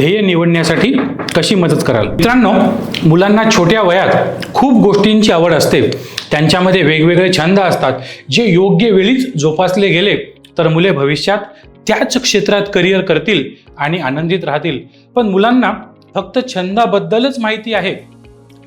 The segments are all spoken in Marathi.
ध्येय निवडण्यासाठी कशी मदत कराल? मित्रांनो मुलांना छोट्या वयात खूप गोष्टींची आवड असते. त्यांच्यामध्ये वेगवेगळे छंद असतात. जे योग्य वेळीच जोपासले गेले तर मुले भविष्यात त्याच क्षेत्रात करिअर करतील आणि आनंदित राहतील. पण मुलांना फक्त छंदाबद्दलच माहिती आहे.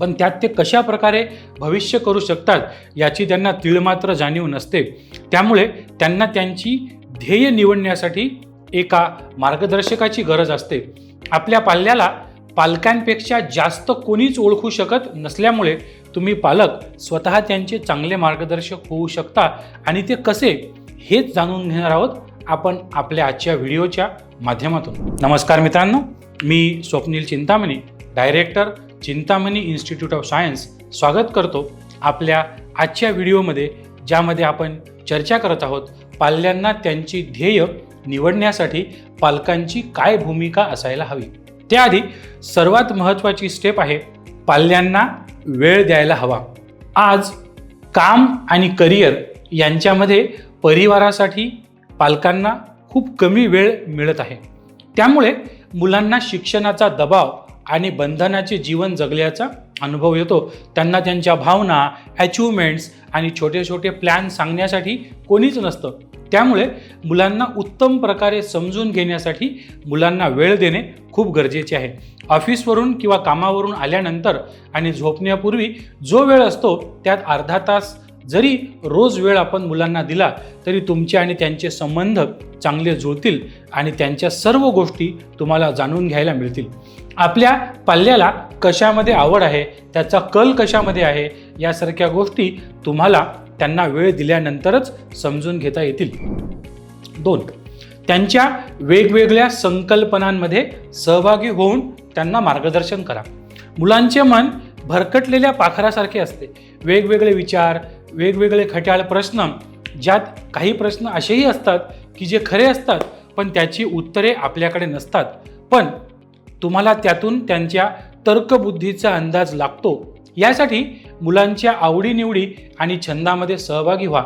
पण त्यात ते कशा प्रकारे भविष्य करू शकतात याची त्यांना तीळमात्र जाणीव नसते. त्यामुळे त्यांना त्यांची ध्येय निवडण्यासाठी एका मार्गदर्शकाची गरज असते. आपल्या पाल्याला पालकांपेक्षा जास्त कोणीच ओळखू शकत नसल्यामुळे तुम्ही पालक स्वतः त्यांचे चांगले मार्गदर्शक होऊ शकता आणि ते कसे हेच जाणून घेणार आहोत आपण आपल्या आजच्या व्हिडिओच्या माध्यमातून. नमस्कार मित्रांनो मी Swapnil Chintamani director Chintamani institute of science स्वागत करतो आपल्या आजच्या व्हिडिओमध्ये ज्यामध्ये आपण चर्चा करत आहोत पाल्यांना त्यांची ध्येय निवडण्यासाठी पालकांची काय भूमिका असायला हवी? त्याआधी सर्वात महत्त्वाची स्टेप आहे पाल्यांना वेळ द्यायला हवा. आज काम आणि करिअर यांच्यामध्ये परिवारासाठी पालकांना खूप कमी वेळ मिळत आहे. त्यामुळे मुलांना शिक्षणाचा दबाव आणि बंधनाचे जीवन जगल्याचा अनुभव येतो. त्यांना त्यांच्या भावना अचिव्हमेंट्स आणि छोटे छोटे प्लॅन सांगण्यासाठी कोणीच नसतं. त्यामुळे मुलांना उत्तम प्रकारे समजून घेण्यासाठी मुलांना वेळ देणे खूप गरजेचे आहे. ऑफिसवरून किंवा कामावरून आल्यानंतर आणि झोपण्यापूर्वी जो वेळ असतो त्यात अर्धा तास जरी रोज वेळ आपण मुलांना दिला तरी तुमचे आणि त्यांचे संबंध चांगले जुळतील आणि त्यांच्या सर्व गोष्टी तुम्हाला जाणून घ्यायला मिळतील. आपल्या पाल्याला कशामध्ये आवड आहे त्याचा कल कशामध्ये आहे यासारख्या गोष्टी तुम्हाला त्यांना वेळ दिल्यानंतरच समजून घेता येतील. दोन त्यांच्या वेगवेगळ्या संकल्पनांमध्ये सहभागी होऊन त्यांना मार्गदर्शन करा. मुलांचे मन भरकटलेल्या पाखरासारखे असते. वेगवेगळे विचार वेगवेगळे खट्याळ प्रश्न ज्यात काही प्रश्न असेही असतात की जे खरे असतात पण त्याची उत्तरे आपल्याकडे नसतात. पण तुम्हाला त्यातून त्यांच्या तर्कबुद्धीचा अंदाज लागतो. यासाठी मुलांच्या आवडीनिवडी आणि छंदामध्ये सहभागी व्हा.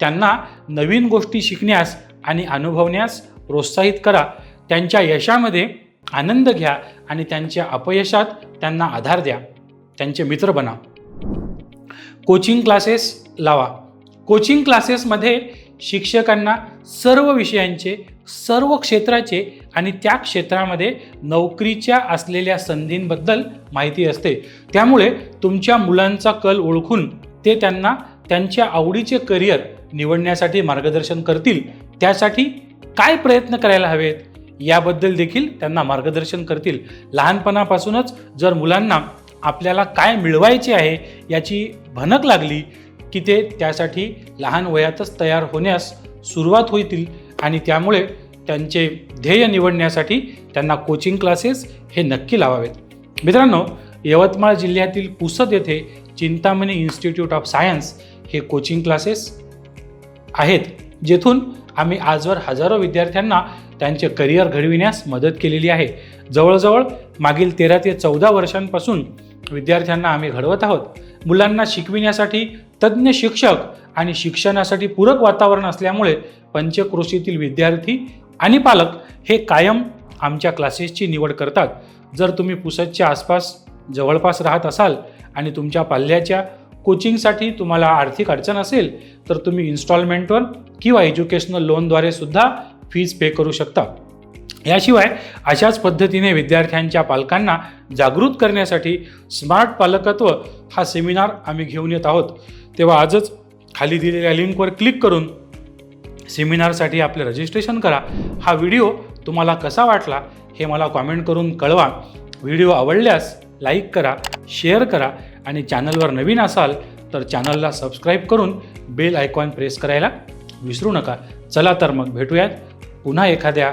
त्यांना नवीन गोष्टी शिकण्यास आणि अनुभवण्यास प्रोत्साहित करा. त्यांच्या यशामध्ये आनंद घ्या आणि त्यांच्या अपयशात त्यांना आधार द्या. त्यांचे मित्र बना. कोचिंग क्लासेस लावा. कोचिंग क्लासेसमध्ये शिक्षकांना सर्व विषयांचे सर्व क्षेत्राचे आणि त्या क्षेत्रामध्ये नोकरीच्या असलेल्या संधींबद्दल माहिती असते. त्यामुळे तुमच्या मुलांचा कल ओळखून ते त्यांना त्यांच्या आवडीचे करिअर निवडण्यासाठी मार्गदर्शन करतील. त्यासाठी काय प्रयत्न करायला हवेत? याबद्दल देखील त्यांना मार्गदर्शन करतील. लहानपणापासूनच जर मुलांना आपल्याला काय मिळवायचे आहे याची भनक लागली की ते त्यासाठी लहान वयातच तयार होण्यास सुरुवात होतील आणि त्यामुळे त्यांचे ध्येय निवडण्यासाठी त्यांना कोचिंग क्लासेस हे नक्की लावावेत. मित्रांनो यवतमाळ जिल्ह्यातील पुसद येथे चिंतामणी इन्स्टिट्यूट ऑफ सायन्स हे कोचिंग क्लासेस आहेत जेथून आम्ही आजवर हजारो विद्यार्थ्यांना त्यांचे करिअर घडविण्यास मदत केलेली आहे. जवळजवळ मागील तेरा ते चौदा वर्षांपासून विद्यार्थ्यांना आम्ही घडवत आहोत. मुलांना शिकविण्यासाठी तज्ज्ञ शिक्षक आणि शिक्षणासाठी पूरक वातावरण असल्यामुळे पंचक्रोशीतील विद्यार्थी आणि पालक हे कायम आमच्या क्लासेसची निवड करतात. जर तुम्ही पुसदच्या आसपास जवळपास राहत असाल आणि तुमच्या पाल्याच्या कोचिंगसाठी तुम्हाला आर्थिक अडचण असेल तर तुम्ही इन्स्टॉलमेंटवर किंवा एज्युकेशनल लोनद्वारे सुद्धा फीज पे करू शकता. याशिवाय अशाच पद्धतीने विद्यार्थ्यांच्या पालकांना जागृत करण्यासाठी स्मार्ट पालकत्व हा सेमिनार आम्ही घेऊन येत आहोत. तेव्हा आजच खाली दिलेल्या लिंकवर क्लिक करून सेमिनारसाठी आपले रजिस्ट्रेशन करा. हा व्हिडिओ तुम्हाला कसा वाटला हे मला कॉमेंट करून कळवा. व्हिडिओ आवडल्यास लाईक करा शेअर करा आणि चॅनलवर नवीन असाल तर चॅनलला सबस्क्राईब करून बेल आयकॉन प्रेस करायला विसरू नका. चला तर मग भेटूयात. पुन्हा एखाद्या